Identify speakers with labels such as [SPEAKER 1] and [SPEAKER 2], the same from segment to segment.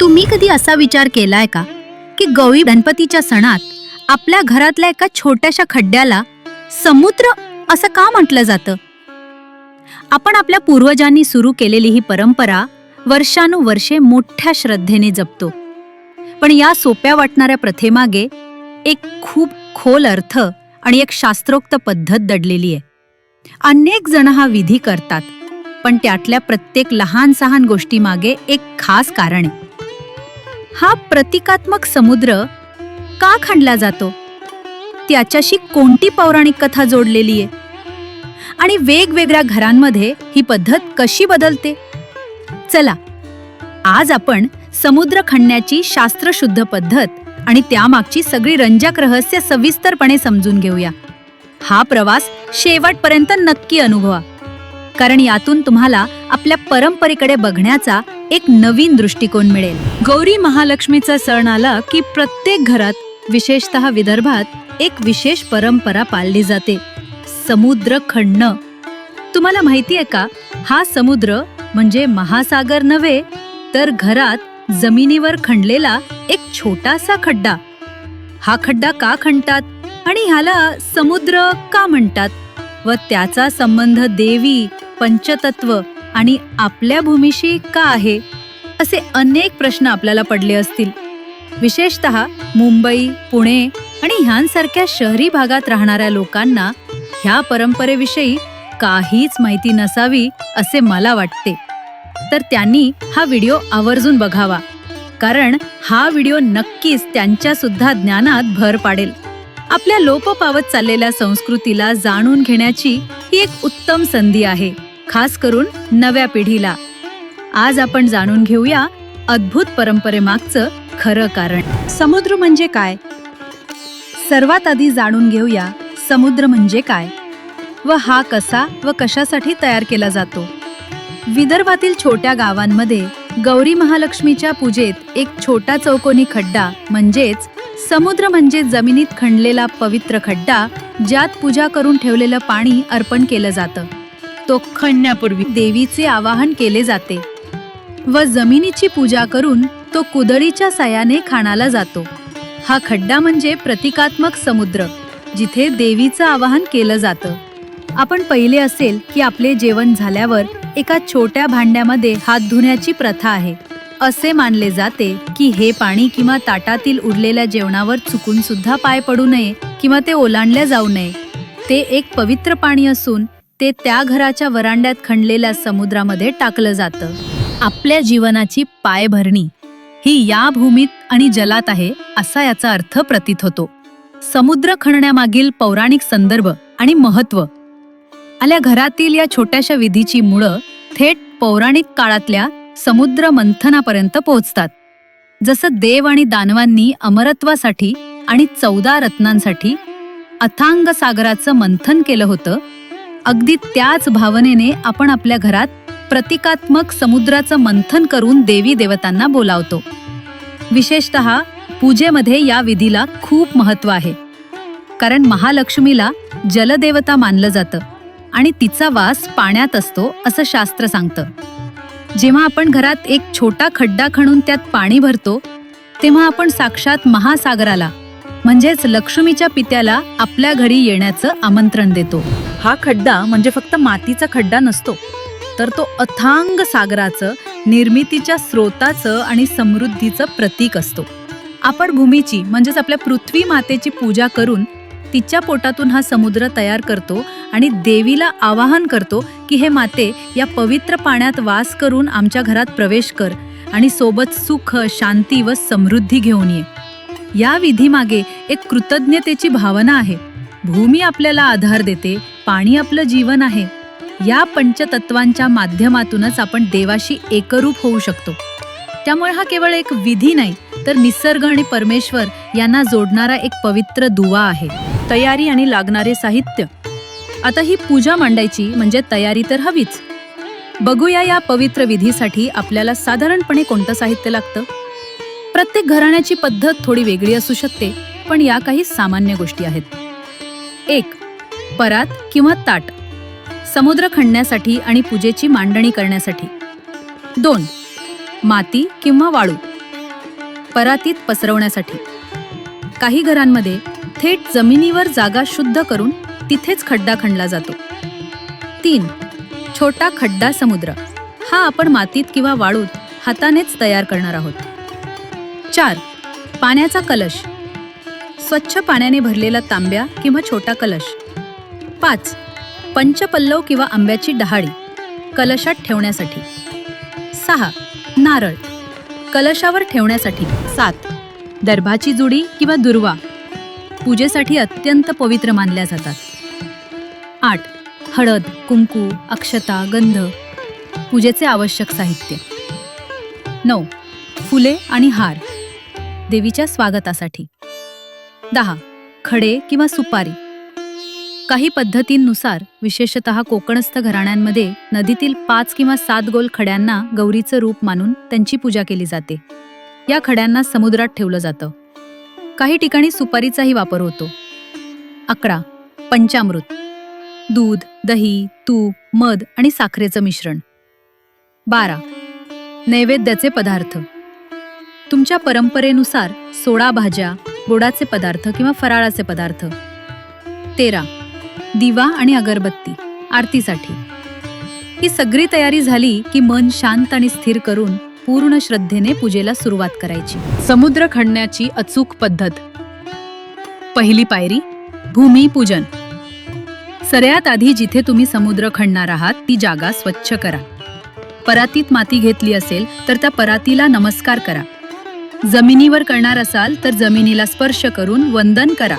[SPEAKER 1] तुम्ही कधी असा विचार केलाय का की गौरी गणपतीच्या सणात आपल्या घरातल्या एका छोट्याशा खड्ड्याला समुद्र असं का म्हटलं जातं? आपण आपल्या पूर्वजांनी सुरू केलेली ही परंपरा वर्षानुवर्षे मोठ्या श्रद्धेने जपतो. पण या सोप्या वाटणाऱ्या प्रथेमागे एक खूप खोल अर्थ आणि एक शास्त्रोक्त पद्धत दडलेली आहे. अनेक जण हा विधी करतात पण त्यातल्या प्रत्येक लहान सहान गोष्टीमागे एक खास कारण आहे. हा प्रतिकात्मक समुद्र का खणला जातो? त्याच्याशी कोणती पौराणिक कथा जोडलेली आहे? आणि वेगवेगळ्या घरांमध्ये ही पद्धत कशी बदलते? चला आज आपण समुद्र खणण्याची शास्त्रशुद्ध पद्धत आणि त्यामागची सगळी रंजक रहस्य सविस्तरपणे समजून घेऊया. हा प्रवास शेवटपर्यंत नक्की अनुभवा. कारण यातून तुम्हाला आपल्या परंपरेकडे बघण्याचा एक नवीन दृष्टिकोन मिळेल. गौरी महालक्ष्मीचा सण आला की प्रत्येक घरात विशेषतः विदर्भात एक विशेष परंपरा पाळली जाते. समुद्र खणणं तुम्हाला माहितीये का? हा समुद्र म्हणजे महासागर नव्हे तर घरात जमिनीवर खणलेला एक छोटासा खड्डा. हा खड्डा का खणतात? आणि ह्याला समुद्र का म्हणतात? व त्याचा संबंध देवी पंचतत्व आणि आपल्या भूमीशी का आहे असे अनेक प्रश्न आपल्याला पडले असतील. विशेषतः मुंबई पुणे आणि ह्यांसारख्या शहरी भागात राहणाऱ्या लोकांना ह्या परंपरेविषयी काहीच माहिती नसावी असे मला वाटते. तर त्यांनी हा व्हिडिओ आवर्जून बघावा कारण हा व्हिडिओ नक्कीच त्यांच्या सुद्धा ज्ञानात भर पाडेल. आपल्या लोप पावत चाललेल्या संस्कृतीला जाणून घेण्याची ही एक उत्तम संधी आहे. खास करून नव्या पिढीला. आज आपण जाणून घेऊया अद्भुत परंपरेमागचं खरं कारण. समुद्र म्हणजे काय? सर्वात आधी जाणून घेऊया समुद्र म्हणजे काय व हा कसा व कशासाठी तयार केला जातो. विदर्भातील छोट्या गावांमध्ये गौरी महालक्ष्मीच्या पूजेत एक छोटा चौकोनी खड्डा म्हणजेच समुद्र म्हणजे जमिनीत खणलेला पवित्र खड्डा ज्यात पूजा करून ठेवलेलं पाणी अर्पण केलं जातं. तो खणण्यापूर्वी देवीचे आवाहन केले जाते व जमिनीची पूजा करून तो कुदळीच्या सायाने खाणाला जातो. हा खड्डा म्हणजे प्रतिकात्मक समुद्र जिथे देवीचं आवाहन केलं जातं. आपण पहिले असेल की आपले जेवण झाल्यावर एका छोट्या भांड्यामध्ये हात धुण्याची प्रथा आहे. असे मानले जाते की हे पाणी किंवा ताटातील उरलेल्या जेवणावर चुकून सुद्धा पाय पडू नये किंवा ते ओलांडले जाऊ नये. ते एक पवित्र पाणी असून ते त्या घराच्या वरांड्यात खणलेल्या समुद्रामध्ये टाकलं जातं. आपल्या जीवनाची पायभरणी. ही या भूमीत आणि जलात आहे असा याचा अर्थ प्रतीत होतो. समुद्र खणण्यामागील पौराणिक संदर्भ आणि महत्त्व. आल्या घरातील या छोट्याशा विधीची मुळं थेट पौराणिक काळातल्या समुद्र मंथनापर्यंत पोहोचतात. जसं देव आणि दानवांनी अमरत्वासाठी आणि चौदा रत्नांसाठी अथांग सागराचं मंथन केलं होतं अगदी त्याच भावनेने आपण आपल्या घरात प्रतिकात्मक समुद्राचं मंथन करून देवी देवतांना बोलावतो. विशेषतः पूजेमध्ये या विधीला खूप महत्त्व आहे. कारण महालक्ष्मीला जलदेवता मानलं जातं आणि तिचा वास पाण्यात असतो असं शास्त्र सांगतं. जेव्हा आपण घरात एक छोटा खड्डा खणून त्यात पाणी भरतो तेव्हा आपण साक्षात महासागराला म्हणजेच लक्ष्मीच्या पित्याला आपल्या घरी येण्याचं आमंत्रण देतो.
[SPEAKER 2] हा खड्डा म्हणजे फक्त मातीचा खड्डा नसतो तर तो अथांग सागराचं निर्मितीच्या स्रोताचं आणि समृद्धीचं प्रतीक असतो.
[SPEAKER 1] आपण भूमीची म्हणजेच आपल्या पृथ्वी मातेची पूजा करून तिच्या पोटातून हा समुद्र तयार करतो आणि देवीला आवाहन करतो की हे माते या पवित्र पाण्यात वास करून आमच्या घरात प्रवेश कर आणि सोबत सुख शांती व समृद्धी घेऊन ये. या विधीमागे एक कृतज्ञतेची भावना आहे. भूमी आपल्याला आधार देते पाणी आपलं जीवन आहे. या पंचतत्वांच्या माध्यमातूनच आपण देवाशी एकरूप होऊ शकतो. त्यामुळे हा केवळ एक विधी नाही तर निसर्ग आणि परमेश्वर यांना जोडणारा एक पवित्र दुवा आहे. तयारी आणि लागणारे साहित्य. आता ही पूजा मांडायची म्हणजे तयारी तर हवीच. बघूया या पवित्र विधीसाठी आपल्याला साधारणपणे कोणतं साहित्य लागतं? प्रत्येक घराण्याची पद्धत थोडी वेगळी असू शकते पण या काही सामान्य गोष्टी आहेत. एक परात किंवा ताट समुद्र खणण्यासाठी आणि पूजेची मांडणी करण्यासाठी. दोन माती किंवा वाळू परातीत पसरवण्यासाठी. काही घरांमध्ये थेट जमिनीवर जागा शुद्ध करून तिथेच खड्डा खणला जातो. तीन छोटा खड्डा समुद्र. हा आपण मातीत किंवा वाळूत हातानेच तयार करणार आहोत. चार. पाण्याचा कलश. स्वच्छ पाण्याने भरलेला तांब्या किंवा छोटा कलश. पाच. पंचपल्लव किंवा आंब्याची डहाळी कलशात ठेवण्यासाठी. सहा. नारळ. कलशावर ठेवण्यासाठी. सात. दर्भाची जुडी किंवा दुर्वा. पूजेसाठी अत्यंत पवित्र मानल्या जातात. आठ. हळद कुंकू अक्षता गंध. पूजेचे आवश्यक साहित्य. नऊ. फुले आणि हार. देवीच्या स्वागतासाठी. दहा. खडे किंवा सुपारी. काही पद्धतींनुसार विशेषत कोकणस्थ घराण्यांमध्ये नदीतील पाच किंवा सात गोल खड्यांना गौरीचं रूप मानून त्यांची पूजा केली जाते. या खड्यांना समुद्रात ठेवलं जातं. काही ठिकाणी सुपारीचाही वापर होतो. अकरा. पंचामृत. दूध दही तूप मध आणि साखरेचं मिश्रण. बारा. नैवेद्याचे पदार्थ. तुमच्या परंपरेनुसार सोडा भाज्या गोडाचे पदार्थ किंवा फराळाचे पदार्थ. तेरा. दिवा आणि अगरबत्ती आरतीसाठी. ही सगळी तयारी झाली की मन शांत आणि स्थिर करून पूर्ण श्रद्धेने पूजेला सुरुवात करायची.
[SPEAKER 2] समुद्र खणण्याची अचूक पद्धत.
[SPEAKER 1] पहिली पायरी भूमिपूजन सगळ्यात आधी जिथे तुम्ही समुद्र खणणार आहात ती जागा स्वच्छ करा. परातीत माती घेतली असेल तर त्या परातीला नमस्कार करा. जमिनीवर करणार असाल तर जमिनीला स्पर्श करून वंदन करा.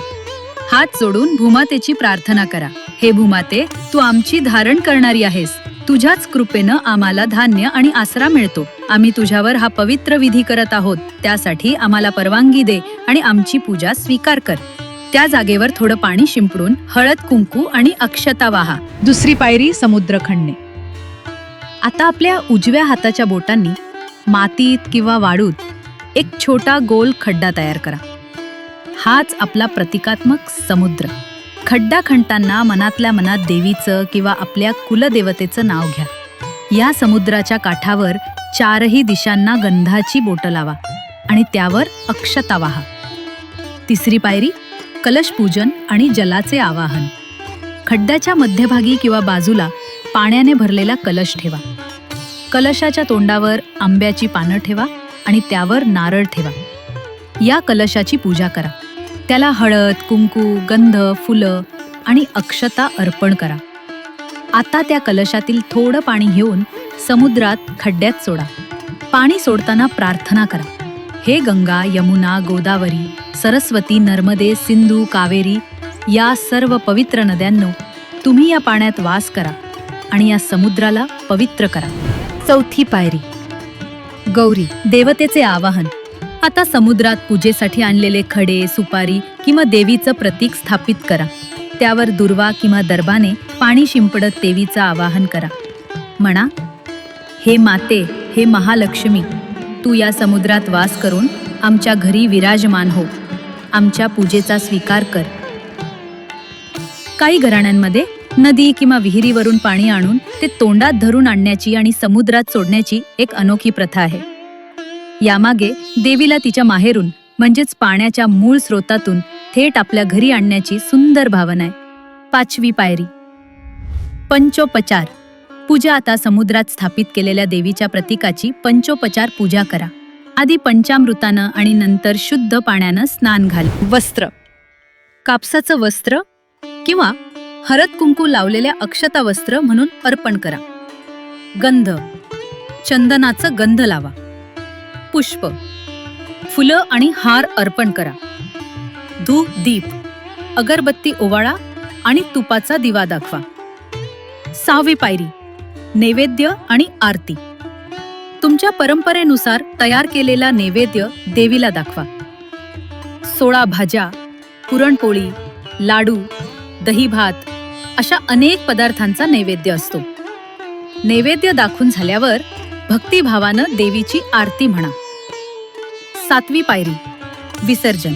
[SPEAKER 1] हात जोडून भूमातेची प्रार्थना करा. हे भूमाते तू आमची धारण करणारी आहेस. तुझ्याच कृपेनं आम्हाला धान्य आणि आसरा मिळतो. आम्ही तुझ्यावर हा पवित्र विधी करत आहोत. त्यासाठी आम्हाला परवानगी दे आणि आमची पूजा स्वीकार कर. त्या जागेवर थोडं पाणी शिंपडून हळद कुंकू आणि अक्षता वाहा.
[SPEAKER 2] दुसरी पायरी समुद्र खणणे
[SPEAKER 1] आता आपल्या उजव्या हाताच्या बोटांनी मातीत किंवा वाळूत एक छोटा गोल खड्डा तयार करा. हाच आपला प्रतिकात्मक समुद्र. खड्डा खणताना मनातल्या मनात देवीचं किंवा आपल्या कुलदेवतेचं नाव घ्या. या समुद्राच्या काठावर चारही दिशांना गंधाची बोटं लावा आणि त्यावर अक्षता वाहा. तिसरी पायरी कलशपूजन आणि जलाचे आवाहन. खड्ड्याच्या मध्यभागी किंवा बाजूला पाण्याने भरलेला कलश ठेवा. कलशाच्या तोंडावर आंब्याची पानं ठेवा आणि त्यावर नारळ ठेवा. या कलशाची पूजा करा. त्याला हळद कुंकू गंध फुलं आणि अक्षता अर्पण करा. आता त्या कलशातील थोडं पाणी घेऊन समुद्रात खड्ड्यात सोडा. पाणी सोडताना प्रार्थना करा. हे गंगा यमुना गोदावरी सरस्वती नर्मदे सिंधू कावेरी या सर्व पवित्र नद्यांनो तुम्ही या पाण्यात वास करा आणि या समुद्राला पवित्र करा. चौथी पायरी. गौरी देवतेचे आवाहन. आता समुद्रात पूजेसाठी आणलेले खडे सुपारी किंवा देवीचं प्रतीक स्थापित करा. त्यावर दुर्वा किंवा दर्बाने पाणी शिंपडत देवीचं आवाहन करा. म्हणा हे माते हे महालक्ष्मी तू या समुद्रात वास करून आमच्या घरी विराजमान हो. आमच्या पूजेचा स्वीकार कर. काही घराण्यांमध्ये नदी किंवा विहिरीवरून पाणी आणून ते तोंडात धरून आणण्याची आणि समुद्रात सोडण्याची एक अनोखी प्रथा आहे. यामागे देवीला तिच्या माहेरून म्हणजेच पाण्याच्या मूळ स्रोतातून थेट आपल्या घरी आणण्याची सुंदर भावना आहे. पाचवी पायरी. पंचोपचार. पूजा आता समुद्रात स्थापित केलेल्या देवीच्या प्रतीकाची पंचोपचार पूजा करा. आधी पंचामृतानं आणि नंतर शुद्ध पाण्यानं स्नान घाल.
[SPEAKER 2] वस्त्र.
[SPEAKER 1] कापसाचं वस्त्र किंवा हळद कुंकू लावलेल्या अक्षता वस्त्र म्हणून अर्पण करा. गंध. चंदनाचं गंध लावा. पुष्प. फुलं आणि हार अर्पण करा. धूप दीप. अगरबत्ती ओवाळा आणि तुपाचा दिवा दाखवा. सहावी पायरी. नैवेद्य आणि आरती. तुमच्या परंपरेनुसार तयार केलेला नैवेद्य देवीला दाखवा. सोळा भाज्या पुरणपोळी लाडू दही भात अशा अनेक पदार्थांचा नैवेद्य असतो. नैवेद्य दाखवून झाल्यावर भक्तिभावानं देवीची आरती म्हणा. सातवी पायरी विसर्जन.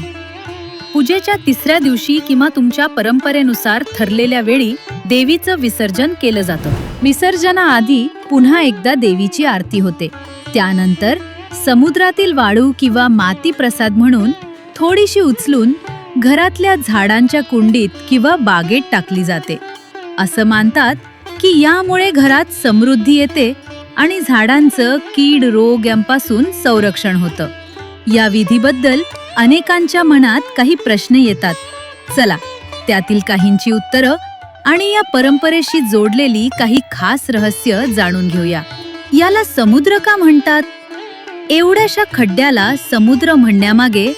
[SPEAKER 1] पूजेच्या तिसऱ्या दिवशी किंवा तुमच्या परंपरेनुसार ठरलेल्या वेळी देवीचं विसर्जन केलं जातं. विसर्जनाआधी पुन्हा एकदा देवीची आरती होते. त्यानंतर समुद्रातील वाळू किंवा माती प्रसाद म्हणून थोडीशी उचलून घरातल्या झाडांच्या कुंडीत किंवा बागेत टाकली जाते. असं मानतात की यामुळे घरात समृद्धी येते आणि झाडांचं कीड रोग यांपासून संरक्षण होतं. या विधीबद्दल अनेकांच्या मनात काही प्रश्न येतात. चला त्यातील काहींची उत्तरं आणि या परंपरेशी जोडलेली काही खास रहस्य जाणून घेऊया. याला समुद्र का म्हणतात? एवढ्याशा खड्ड्याला समुद्र म्हणण्यामागे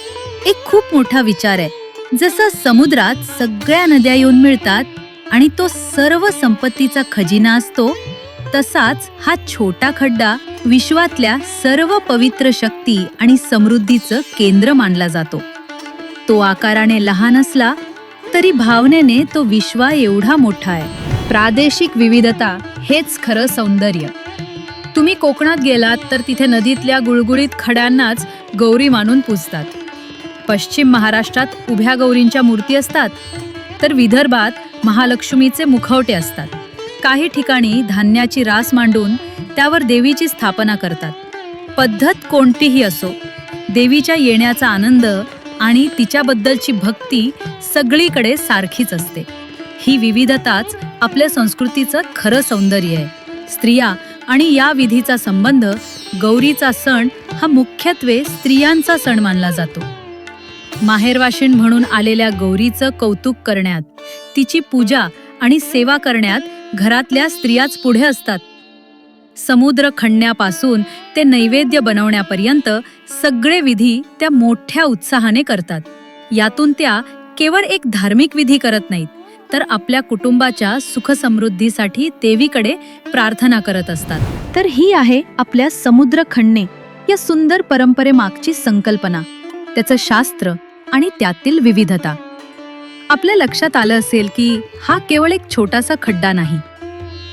[SPEAKER 1] एक खूप मोठा विचार आहे. जसं समुद्रात सगळ्या नद्या येऊन मिळतात आणि तो सर्व संपत्तीचा खजिना असतो तसाच हा छोटा खड्डा विश्वातल्या सर्व पवित्र शक्ती आणि समृद्धीचं केंद्र मानला जातो. तो आकाराने लहान असला तरी भावनेने तो विश्वा एवढा मोठा आहे.
[SPEAKER 2] प्रादेशिक विविधता हेच खरं सौंदर्य. तुम्ही कोकणात गेलात तर तिथे नदीतल्या गुळगुळीत खड्यांनाच गौरी मानून पूजतात. पश्चिम महाराष्ट्रात उभ्या गौरींच्या मूर्ती असतात तर विदर्भात महालक्ष्मीचे मुखवटे असतात. काही ठिकाणी धान्याची रास मांडून त्यावर देवीची स्थापना करतात. पद्धत कोणतीही असो देवीच्या येण्याचा आनंद आणि तिच्याबद्दलची भक्ती सगळीकडे सारखीच असते. ही विविधताच आपल्या संस्कृतीचं खरं सौंदर्य आहे. स्त्रिया आणि या विधीचा संबंध गौरीचा सण हा मुख्यत्वे स्त्रियांचा सण मानला जातो. माहेरवाशीण म्हणून आलेल्या गौरीचं कौतुक करण्यात तिची पूजा आणि सेवा करण्यात घरातल्या स्त्रियाच पुढे असतात. समुद्र खणण्यापासून ते नैवेद्य बनवण्यापर्यंत सगळे विधी त्या मोठ्या उत्साहाने करतात. यातून त्या केवळ एक धार्मिक विधी करत नाहीत तर आपल्या कुटुंबाच्या सुखसमृद्धीसाठी देवीकडे प्रार्थना करत असतात. तर ही आहे आपल्या समुद्र खणणे या सुंदर परंपरेमागची संकल्पना. त्याचं शास्त्र आणि त्यातील विविधता. आपल्या लक्षात आलं असेल की हा केवळ एक छोटासा खड्डा नाही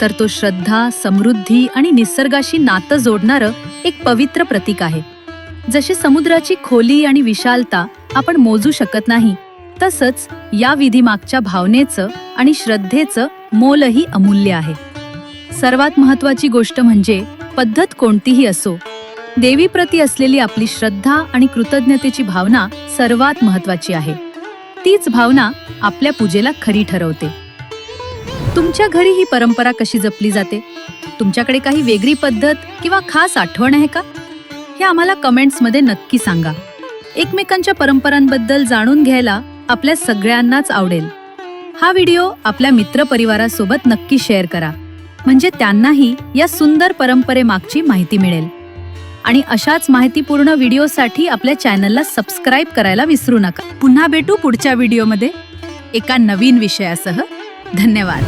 [SPEAKER 2] तर तो श्रद्धा समृद्धी आणि निसर्गाशी नातं जोडणारं एक पवित्र प्रतीक आहे. जशी समुद्राची खोली आणि विशालता आपण मोजू शकत नाही तसंच या विधीमागच्या भावनेचं आणि श्रद्धेचं मोलही अमूल्य आहे. सर्वात महत्वाची गोष्ट म्हणजे पद्धत कोणतीही असो देवीप्रती असलेली आपली श्रद्धा आणि कृतज्ञतेची भावना सर्वात महत्वाची आहे. तीच भावना आपल्या पूजेला खरी ठरवते. तुमच्या घरी ही परंपरा कशी जपली जाते? तुमच्याकडे काही वेगळी पद्धत किंवा खास आठवण आहे का? हे आम्हाला कमेंट्समध्ये नक्की सांगा. एकमेकांच्या परंपरांबद्दल जाणून घ्यायला आपल्या सगळ्यांनाच आवडेल. हा व्हिडिओ आपल्या मित्रपरिवारासोबत नक्की शेअर करा. म्हणजे त्यांनाही या सुंदर परंपरेमागची माहिती मिळेल. आणि अशाच माहितीपूर्ण व्हिडिओसाठी आपल्या चॅनलला सबस्क्राईब करायला विसरू नका. पुन्हा भेटू पुढच्या व्हिडिओमध्ये. एका नवीन विषयासह. धन्यवाद.